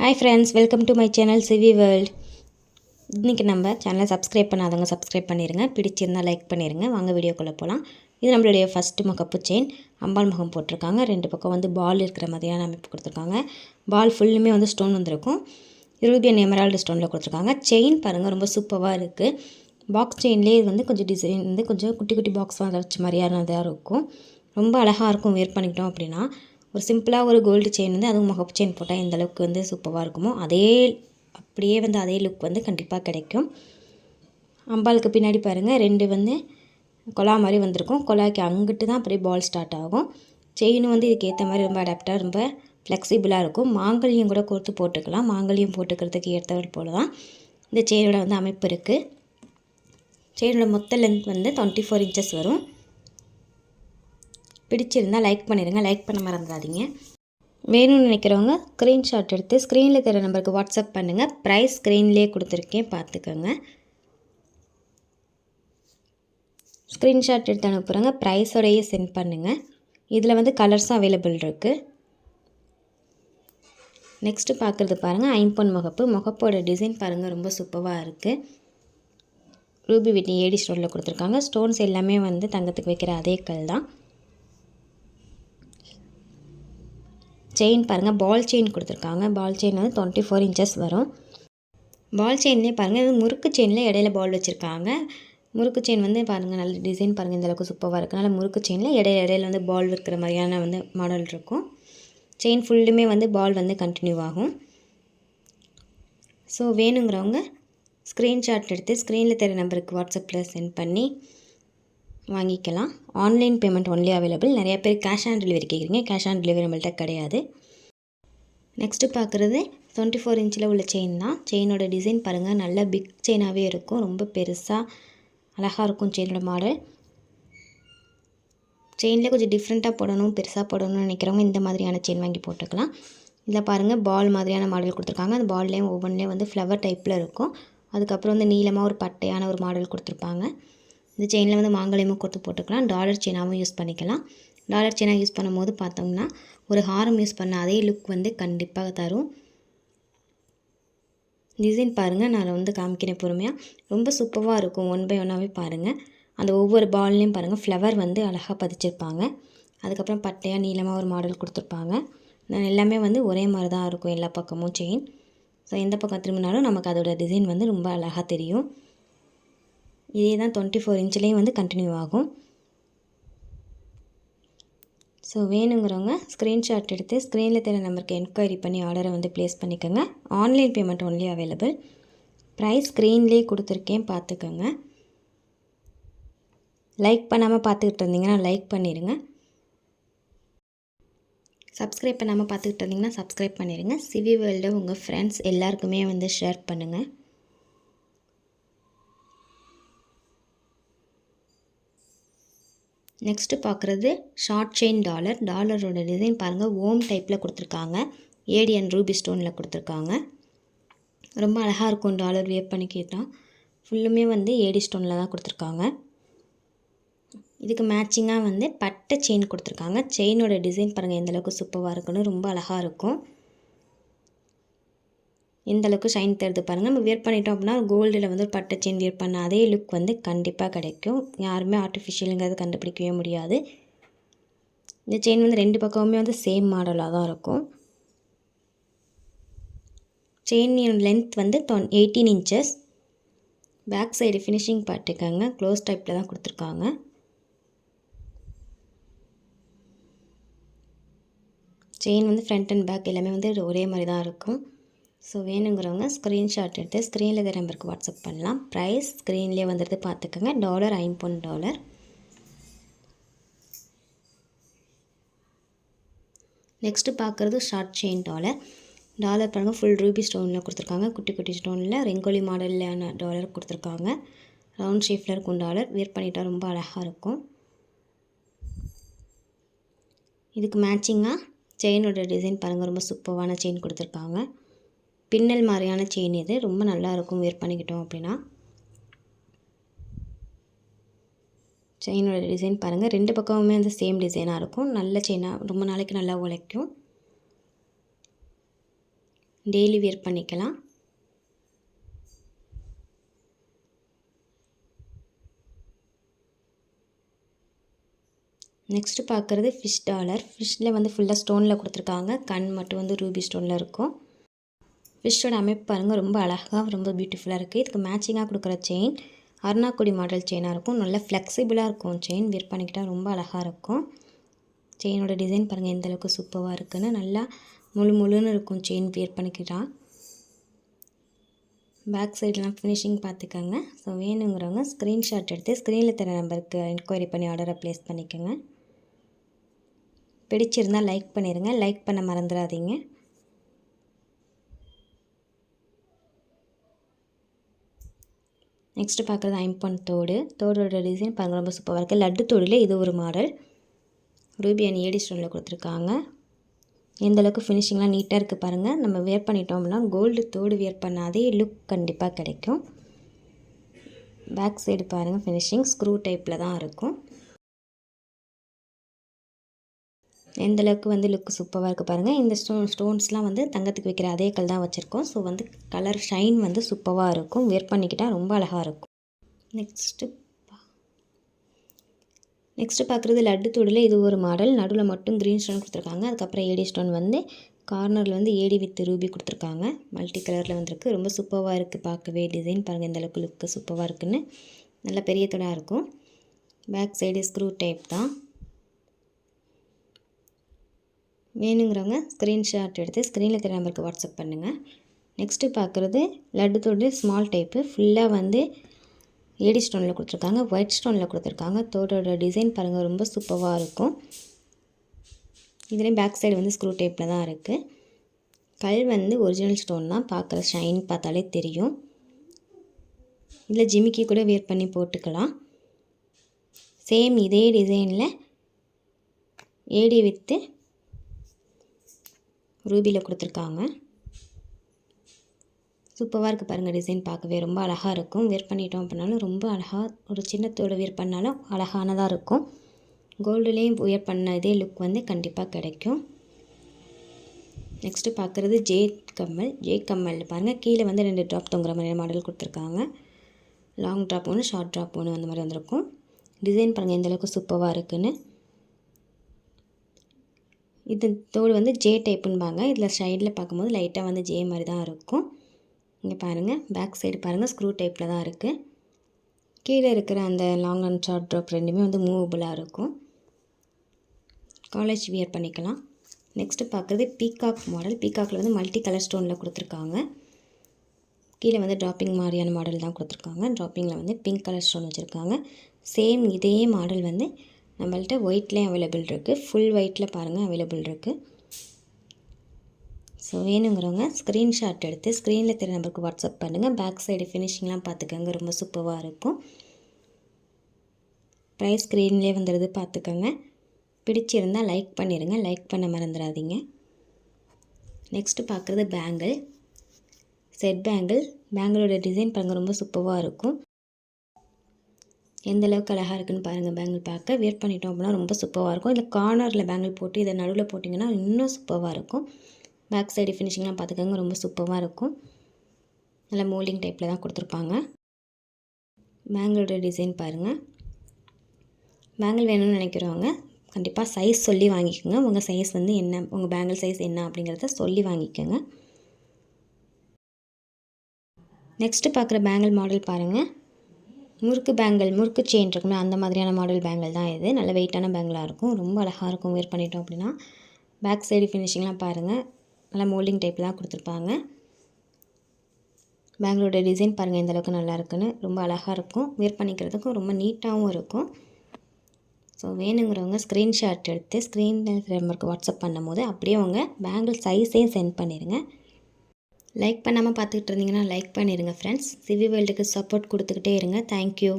Hi friends welcome to my channel CV world இன்றைக்கி நம்ம சேனலை சப்ஸ்கிரைப் பண்ணாதவங்க சப்ஸ்கிரைப் பண்ணிடுங்க பிடிச்சிருந்தால் லைக் பண்ணிடுங்க வாங்க வீடியோக்குள்ளே போகலாம் இது நம்மளுடைய ஃபஸ்ட்டு முகப்பு செயின் அம்பாள் முகம் போட்டிருக்காங்க. ரெண்டு பக்கம் வந்து பால் இருக்கிற மாதிரியான அமைப்பு கொடுத்துருக்காங்க. பால் ஃபுல்லுமே வந்து ஸ்டோன் வந்திருக்கும். யூரோபியன் எமரால்டு ஸ்டோனில் கொடுத்துருக்காங்க. செயின் பாருங்கள் ரொம்ப சூப்பராக இருக்குது பாக்ஸ் செயின்லேயே வந்து கொஞ்சம் டிசைன் வந்து கொஞ்சம் குட்டி குட்டி பாக்ஸ் வச்ச மாதிரியானதாக இருக்கும். ரொம்ப அழகாக இருக்கும். வேர் பண்ணிக்கிட்டோம் அப்படின்னா. ஒரு சிம்பிளாக ஒரு கோல்டு செயின் வந்து அதுவும் முகப்பு செயின் போட்டால் எந்த அளவுக்கு வந்து சூப்பராக இருக்குமோ அதே அப்படியே வந்து அதே லுக் வந்து கண்டிப்பாக கிடைக்கும். அம்பாளுக்கு பின்னாடி பாருங்கள் ரெண்டு வந்து கொலா மாதிரி வந்திருக்கும். கொலாக்கு அங்கிட்டு தான் அப்படியே பால் ஸ்டார்ட் ஆகும். செயினும் வந்து இதுக்கு ஏற்ற மாதிரி ரொம்ப அடாப்டாக ரொம்ப ஃப்ளெக்சிபிளாக இருக்கும். மாங்கல்யம் கூட கொடுத்து போட்டுக்கலாம். மாங்கல்யம் போட்டுக்கிறதுக்கு ஏற்றவர் போல தான் இந்த செயினோட வந்து அமைப்பு இருக்குது செயினோட மொத்த லென்த் வந்து டுவெண்ட்டி ஃபோர் இன்ச்சஸ் வரும். பிடிச்சிருந்தால் லைக் பண்ணிடுங்க லைக் பண்ண மறந்துடாதீங்க. வேணும்னு நினைக்கிறவங்க ஸ்க்ரீன்ஷாட் எடுத்து ஸ்க்ரீனில் தர நம்பருக்கு வாட்ஸ்அப் பண்ணுங்கள் ப்ரைஸ் ஸ்க்ரீன்லேயே கொடுத்துருக்கேன். பார்த்துக்கோங்க. ஸ்க்ரீன்ஷாட் எடுத்து அனுப்புகிறேங்க ப்ரைஸோடையே சென்ட் பண்ணுங்கள் இதில் வந்து கலர்ஸும் அவைலபிள் இருக்குது நெக்ஸ்ட்டு பார்க்குறது பாருங்கள் ஐம்பொன் முகப்பு. முகப்போட டிசைன் பாருங்கள் ரொம்ப சூப்பராக இருக்குது ரூபி விட்டி ஏடி ஸ்டோனில் கொடுத்துருக்காங்க. ஸ்டோன்ஸ் எல்லாமே வந்து தங்கத்துக்கு வைக்கிற அதே கல் தான். செயின் பாருங்கள் பால் செயின் கொடுத்துருக்காங்க. பால் செயின் வந்து டுவெண்ட்டி ஃபோர் இன்ச்சஸ் வரும். பால் செயின்லேயே பாருங்கள் இது முறுக்கு செயினில் இடையில பால் வச்சுருக்காங்க. முறுக்கு செயின் வந்து பாருங்கள் நல்ல டிசைன் பாருங்கள் இந்தளவுக்கு சூப்பராக இருக்குது அதனால் முறுக்கு செயினில் இடையில இடையில வந்து பால் இருக்கிற மாதிரியான வந்து மாடல் இருக்கும். செயின் ஃபுல்லுமே வந்து பால் வந்து கண்டினியூ ஆகும். ஸோ வேணுங்கிறவங்க ஸ்க்ரீன்ஷாட் எடுத்து ஸ்க்ரீனில் தெரிய நம்பருக்கு வாட்ஸ்அப்பில் சென்ட் பண்ணி வாங்கிக்கலாம். ஆன்லைன் பேமெண்ட் ஒன்லி அவைலபிள் நிறைய பேர் கேஷ் ஆன் டெலிவரி கேட்குறீங்க. கேஷ் ஆன் டெலிவரி நம்மள்ட்ட கிடையாது. நெக்ஸ்ட்டு பார்க்குறது டுவெண்ட்டி ஃபோர் இன்ச்சில் உள்ள செயின் தான். செயினோட டிசைன் பாருங்கள் நல்ல பிக் செயினாகவே இருக்கும். ரொம்ப பெருசாக அழகாக இருக்கும் செயினோட மாடல் செயினில் கொஞ்சம் டிஃப்ரெண்ட்டாக போடணும் பெருசாக போடணும்னு நினைக்கிறவங்க இந்த மாதிரியான செயின் வாங்கி போட்டுக்கலாம். இதில் பாருங்கள் பால் மாதிரியான மாடல் கொடுத்துருக்காங்க. அந்த பால்லேயும் ஒவ்வொன்றிலையும் வந்து ஃப்ளவர் டைப்பில் இருக்கும். அதுக்கப்புறம் வந்து நீளமாக ஒரு பட்டையான ஒரு மாடல் கொடுத்துருப்பாங்க. இந்த செயினில் வந்து மாங்கல்யமும் கொடுத்து போட்டுக்கலாம். டாலர் செயினாகவும் யூஸ் பண்ணிக்கலாம். டாலர் செயினாக யூஸ் பண்ணும்போது பார்த்தோம்னா ஒரு ஹாரம் யூஸ் பண்ண அதே லுக் வந்து கண்டிப்பாக தரும். டிசைன் பாருங்கள் நான் வந்து காமிக்கிறேன் பொறுமையாக ரொம்ப சூப்பராக இருக்கும். ஒன் பை ஒன்னாகவே பாருங்கள் அந்த ஒவ்வொரு பால்லையும் பாருங்கள் ஃப்ளவர் வந்து அழகாக பதிச்சிருப்பாங்க. அதுக்கப்புறம் பட்டையாக நீளமாக ஒரு மாடல் கொடுத்துருப்பாங்க. எல்லாமே வந்து ஒரே மாதிரி தான் இருக்கும். எல்லா பக்கமும் செயின் ஸோ எந்த பக்கம் திரும்பினாலும் நமக்கு அதோட டிசைன் வந்து ரொம்ப அழகாக தெரியும். இதே தான் டுவெண்ட்டி ஃபோர் இன்ச்லேயும் வந்து கண்டினியூ ஆகும். ஸோ வேணுங்கிறவங்க ஸ்க்ரீன்ஷாட் எடுத்து ஸ்க்ரீனில் தெரிய நம்பருக்கு என்கொயரி பண்ணி ஆர்டரை வந்து ப்ளேஸ் பண்ணிக்கோங்க. Online payment only available price ஸ்க்ரீன்லேயே கொடுத்துருக்கேன் பார்த்துக்கோங்க. லைக் பண்ணாமல் பார்த்துக்கிட்டு இருந்தீங்கன்னா லைக் பண்ணிடுங்க சப்ஸ்கிரைப் பண்ணாமல் பார்த்துக்கிட்டு இருந்தீங்கன்னா சப்ஸ்கிரைப் பண்ணிடுங்க சிவி வேர்ல்டு உங்கள் ஃப்ரெண்ட்ஸ் எல்லாருக்குமே வந்து ஷேர் பண்ணுங்கள் நெக்ஸ்ட்டு பார்க்குறது ஷார்ட் செயின் டாலர் டாலரோட டிசைன் பாருங்கள் ஓம் டைப்பில் கொடுத்துருக்காங்க. ஏடிஎன் ரூபி ஸ்டோனில் கொடுத்துருக்காங்க. ரொம்ப அழகாக இருக்கும் டாலர் வியப் பண்ணி கேட்டால் ஃபுல்லுமே வந்து ஏடி ஸ்டோனில் தான் கொடுத்துருக்காங்க. இதுக்கு மேட்சிங்காக வந்து பட்டை செயின் கொடுத்துருக்காங்க. செயினோட டிசைன் பாருங்கள் எந்தளவுக்கு சூப்பராக இருக்குன்னு ரொம்ப அழகாக இருக்கும். எந்த அளவுக்கு ஷைன் தருது பாருங்கள் நம்ம வியர் பண்ணிட்டோம் அப்படின்னா கோல்டில் வந்து ஒரு பட்டை செயின் வியர் பண்ண அதே லுக் வந்து கண்டிப்பாக கிடைக்கும். யாருமே ஆர்டிஃபிஷியலுங்கிறது கண்டுபிடிக்கவே முடியாது. இந்த செயின் வந்து ரெண்டு பக்கமுமே வந்து சேம் மாடலாக தான் இருக்கும். செயின் லென்த் வந்து ton eighteen inches back side finishing பார்த்துக்கோங்க க்ளோஸ் டைப்பில் தான் கொடுத்துருக்காங்க. செயின் வந்து ஃப்ரண்ட் அண்ட் பேக் எல்லாமே வந்து ஒரே மாதிரி தான் இருக்கும். ஸோ வேணுங்கிறவங்க ஸ்க்ரீன்ஷாட் எடுத்து ஸ்க்ரீனில் இருக்கிற நம்பருக்கு வாட்ஸ்அப் பண்ணலாம். ப்ரைஸ் ஸ்க்ரீன்லேயே வந்துடுது பார்த்துக்கோங்க. டாலர் ஐம்பொன் டாலர் நெக்ஸ்ட்டு பார்க்குறது ஷார்ட் செயின் டாலர் டாலர் பாருங்கள் ஃபுல் ரூபி ஸ்டோனில் கொடுத்துருக்காங்க. குட்டி குட்டி ஸ்டோனில் ரெங்கோலி மாடலில் டாலர் கொடுத்துருக்காங்க. ரவுண்ட் ஷேப்பில் இருக்கும் டாலர் வியர் பண்ணிட்டால் ரொம்ப அழகாக இருக்கும். இதுக்கு மேட்சிங்காக செயினோட டிசைன் பாருங்கள் ரொம்ப சூப்பரான செயின் கொடுத்துருக்காங்க. பின்னல் மாதிரியான செயின் இது. ரொம்ப நல்லா இருக்கும் வேர் பண்ணிக்கிட்டோம் அப்படின்னா. செயினோட டிசைன் பாருங்கள் ரெண்டு பக்கமுமே வந்து சேம் டிசைனாக இருக்கும். நல்ல செயினாக ரொம்ப நாளைக்கு நல்லா உழைக்கும். டெய்லி வேர் பண்ணிக்கலாம். நெக்ஸ்ட்டு பார்க்குறது ஃபிஷ் டாலர். ஃபிஷ்ஷில் வந்து ஃபுல்லாக ஸ்டோனில் கொடுத்துருக்காங்க. கண் மட்டும் வந்து ரூபி ஸ்டோனில் இருக்கும். ஃபிஷ்ஷோட அமைப்பு பாருங்கள் ரொம்ப அழகாக ரொம்ப பியூட்டிஃபுல்லாக இருக்குது இதுக்கு மேட்சிங்காக கொடுக்குற செயின் அருணாக்குடி மாடல் செயினாக இருக்கும். நல்லா ஃப்ளெக்சிபிளாக இருக்கும் செயின் வியர் பண்ணிக்கிட்டால் ரொம்ப அழகாக இருக்கும். செயினோட டிசைன் பாருங்கள் எந்த அளவுக்கு சூப்பராக இருக்குன்னு. நல்லா முழு முழுன்னு இருக்கும் செயின் வியர் பண்ணிக்கிட்டால் பேக் சைட்லாம் ஃபினிஷிங் பார்த்துக்கோங்க. ஸோ வேணுங்கிறவங்க ஸ்க்ரீன்ஷாட் எடுத்து ஸ்க்ரீனில் தர நம்பருக்கு என்கொயரி பண்ணி ஆர்டரை ப்ளேஸ் பண்ணிக்கோங்க. பிடிச்சிருந்தால் லைக் பண்ணிடுங்க லைக் பண்ண மறந்துடாதீங்க. நெக்ஸ்ட்டு பார்க்குறது ஐம்பன் தோடு. தோடோட டிசைன் பாருங்கள் ரொம்ப சூப்பராக இருக்குது லட்டு தோடில் இது ஒரு மாடல் ரூபி அண்ட் ஏடி ஸ்டோனில் கொடுத்துருக்காங்க. எந்தளவுக்கு ஃபினிஷிங்லாம் நீட்டாக இருக்குது பாருங்கள் நம்ம வேர் பண்ணிட்டோம் அப்படின்னா கோல்டு தோடு வேர் பண்ணாதே லுக் கண்டிப்பாக கிடைக்கும். பேக் சைடு பாருங்கள் ஃபினிஷிங் ஸ்க்ரூ டைப்பில் தான் இருக்கும். எந்த அளவுக்கு வந்து லுக் சூப்பராக இருக்குது பாருங்கள் இந்த ஸ்டோன் ஸ்டோன்ஸ்லாம் வந்து தங்கத்துக்கு வைக்கிற அதே கல் தான் வச்சுருக்கோம். ஸோ வந்து கலர் ஷைன் வந்து சூப்பராக இருக்கும். வேர் பண்ணிக்கிட்டால் ரொம்ப அழகாக இருக்கும். நெக்ஸ்ட்டு நெக்ஸ்ட்டு பார்க்குறது லட்டு தொடில் இது ஒரு மாடல் நடுவில் மட்டும் க்ரீன் ஸ்டோன் கொடுத்துருக்காங்க. அதுக்கப்புறம் ஏடி ஸ்டோன் வந்து கார்னரில் வந்து ஏடி வித் ரூபி கொடுத்துருக்காங்க. மல்டி கலரில் வந்திருக்கு. ரொம்ப சூப்பராக இருக்குது பார்க்கவே. டிசைன் பாருங்கள் இந்தளவுக்கு லுக்கு சூப்பராக இருக்குன்னு. நல்ல பெரிய தொடாக இருக்கும். பேக் சைடு ஸ்க்ரூ டைப் தான். வேணுங்கிறவங்க ஸ்க்ரீன்ஷாட் எடுத்து ஸ்க்ரீனில் தெரிய நம்பருக்கு வாட்ஸ்அப் பண்ணுங்கள் நெக்ஸ்ட்டு பார்க்குறது லட்டு தோடு ஸ்மால் டைப்பு ஃபுல்லாக வந்து ஏடி ஸ்டோனில் கொடுத்துருக்காங்க ஒயிட் ஸ்டோனில் கொடுத்துருக்காங்க. தோட்டோட டிசைன் பாருங்கள் ரொம்ப சூப்பராக இருக்கும். இதுலேயும் பேக் சைடு வந்து ஸ்க்ரூ டைப்பில் தான் இருக்குது கல் வந்து ஒரிஜினல் ஸ்டோன் தான் பார்க்குற ஷைன் பார்த்தாலே தெரியும். இதில் ஜிமிக்கி கூட வேர் பண்ணி போட்டுக்கலாம். சேம் இதே டிசைனில் ஏடி வித்து ரூபியில் கொடுத்துருக்காங்க. சூப்பராக இருக்குது பாருங்கள் டிசைன் பார்க்கவே. ரொம்ப அழகாக இருக்கும். வேர் பண்ணிட்டோம் அப்படின்னாலும் ரொம்ப அழகாக ஒரு சின்னத்தோட வேர் பண்ணாலும் அழகானதாக இருக்கும். கோல்டுலேயும் உயர் பண்ண இதே லுக் வந்து கண்டிப்பாக கிடைக்கும். நெக்ஸ்ட்டு பார்க்குறது ஜே கம்மல். ஜே கம்மல் பாருங்கள் கீழே வந்து ரெண்டு ட்ராப் தொங்குற மாதிரி மாடல் கொடுத்துருக்காங்க. லாங் ட்ராப் ஒன்று ஷார்ட் ட்ராப் ஒன்று அந்த மாதிரி வந்திருக்கும். டிசைன் பாருங்கள் எந்தளவுக்கு சூப்பராக இருக்குதுன்னு இது தோடு வந்து ஜே டைப்புன்பாங்க இதில் சைடில் பார்க்கும்போது லைட்டாக வந்து ஜே மாதிரி தான் இருக்கும். இங்கே பாருங்கள் பேக் சைடு பாருங்கள் ஸ்க்ரூ டைப்பில் தான் இருக்குது கீழே இருக்கிற அந்த லாங் அண்ட் ஷார்ட் ட்ராப் ரெண்டுமே வந்து மூவபுளாக இருக்கும். காலேஜ் வியர் பண்ணிக்கலாம். நெக்ஸ்ட்டு பார்க்குறது பீகாக் மாடல் பீகாக்கில் வந்து மல்டி கலர் ஸ்டோனில் கொடுத்துருக்காங்க. கீழே வந்து ட்ராப்பிங் மாதிரியான மாடல் தான் கொடுத்துருக்காங்க. ட்ராப்பிங்கில் வந்து பிங்க் கலர் ஸ்டோன் வச்சுருக்காங்க. சேம் இதே மாடல் வந்து நம்மள்ட்ட ஒயிட்லேயும் அவைலபிள் இருக்குது ஃபுல் ஒயிட்டில் பாருங்கள் அவைலபிள் இருக்குது ஸோ வேணுங்கிறவங்க ஸ்க்ரீன்ஷாட் எடுத்து ஸ்க்ரீனில் தெரிய நம்பருக்கு வாட்ஸ்அப் பண்ணுங்கள் பேக் சைடு ஃபினிஷிங்லாம் பார்த்துக்கோங்க ரொம்ப சூப்பராக இருக்கும். ப்ரைஸ் ஸ்க்ரீன்லேயே வந்துடுது பார்த்துக்கோங்க பிடிச்சிருந்தால் லைக் பண்ணிடுங்க லைக் பண்ண மறந்துடாதீங்க நெக்ஸ்ட்டு பார்க்குறது பேங்கிள் செட் பேங்கிள் பேங்கிளோட டிசைன் பாருங்கள் ரொம்ப சூப்பராக இருக்கும். எந்த அளவுக்கு அழகாக இருக்குன்னு பாருங்கள் பேங்கிள் பார்க்க வேர் பண்ணிட்டோம் அப்படின்னா ரொம்ப சூப்பராக இருக்கும். இல்லை கார்னரில் பேங்கிள் போட்டு இதை நடுவில் போட்டிங்கன்னா இன்னும் சூப்பராக இருக்கும். பேக் சைடு ஃபினிஷிங்லாம் பார்த்துக்கோங்க ரொம்ப சூப்பராக இருக்கும். நல்லா மோல்டிங் டைப்பில் தான் கொடுத்துருப்பாங்க. பேங்கிளோட டிசைன் பாருங்கள் பேங்கிள் வேணும்னு நினைக்கிறவங்க கண்டிப்பாக சைஸ் சொல்லி வாங்கிக்கோங்க. உங்கள் சைஸ் வந்து என்ன உங்கள் பேங்கிள் சைஸ் என்ன அப்படிங்கிறத சொல்லி வாங்கிக்கோங்க. நெக்ஸ்ட்டு பார்க்குற பேங்கிள் மாடல் பாருங்கள் முறுக்கு பேங்கிள் முறுக்கு செயின் இருக்குமே அந்த மாதிரியான மாடல் பேங்கிள் தான் இது. நல்ல வெயிட்டான பேங்கிளாக இருக்கும். ரொம்ப அழகாக இருக்கும். வேர் பண்ணிட்டோம் அப்படின்னா பேக் சைடு ஃபினிஷிங்லாம் பாருங்கள் நல்லா மோல்டிங் டைப்லாம் கொடுத்துருப்பாங்க. பேங்களோட டிசைன் பாருங்கள் இந்தளவுக்கு நல்லா இருக்குன்னு. ரொம்ப அழகாக இருக்கும். வேர் பண்ணிக்கிறதுக்கும் ரொம்ப நீட்டாகவும் இருக்கும். ஸோ வேணுங்கிறவங்க ஸ்க்ரீன்ஷாட் எடுத்து ஸ்க்ரீன் நம்பருக்கு வாட்ஸ்அப் பண்ணும் போது அப்படியே அவங்க பேங்கிள் சைஸையும் சென்ட் பண்ணிடுங்க லைக் பண்ணாமல் பார்த்துக்கிட்டு இருந்தீங்கன்னா லைக் பண்ணிடுங்க ஃப்ரெண்ட்ஸ் சிவி வேர்ல்டுக்கு சப்போர்ட் கொடுத்துக்கிட்டே இருங்க. தேங்க்யூ